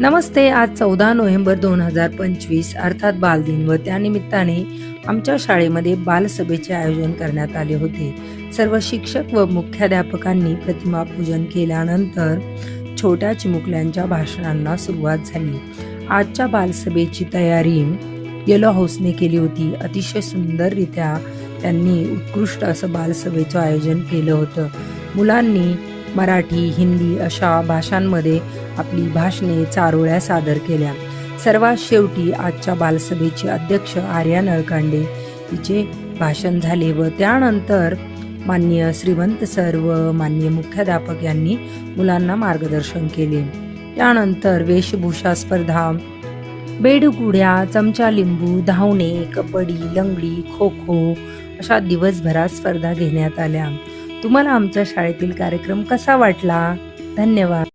नमस्ते आज चौदा नोव्हेंबर दोन हजार पंचवीस अर्थात बालदिन व त्यानिमित्ताने आमच्या शाळेमध्ये बालसभेचे आयोजन करण्यात आले होते. सर्व शिक्षक व मुख्याध्यापकांनी प्रतिमा पूजन केल्यानंतर छोट्या चिमुकल्यांच्या भाषणांना सुरुवात झाली. आजच्या बालसभेची तयारी येलो हाऊसने केली होती. अतिशय सुंदररित्या त्यांनी उत्कृष्ट असं बालसभेचं आयोजन केलं होतं. मुलांनी मराठी हिंदी अशा भाषांमध्ये आपली भाषणे चारोळ्या सादर केल्या. सर्वात शेवटी आजच्या बालसभेचे अध्यक्ष आर्या नळकांडे तिचे भाषण झाले व त्यानंतर मान्य श्रीमंत सर व मान्य मुख्याध्यापक यांनी मुलांना मार्गदर्शन केले. त्यानंतर वेशभूषा स्पर्धा बेडगुड्या चमचा लिंबू धावणे कबड्डी लंगडी खो खो अशा दिवसभरात स्पर्धा घेण्यात आल्या. तुम्हाला आमच्या शाळेतील कार्यक्रम कसा वाटला? धन्यवाद.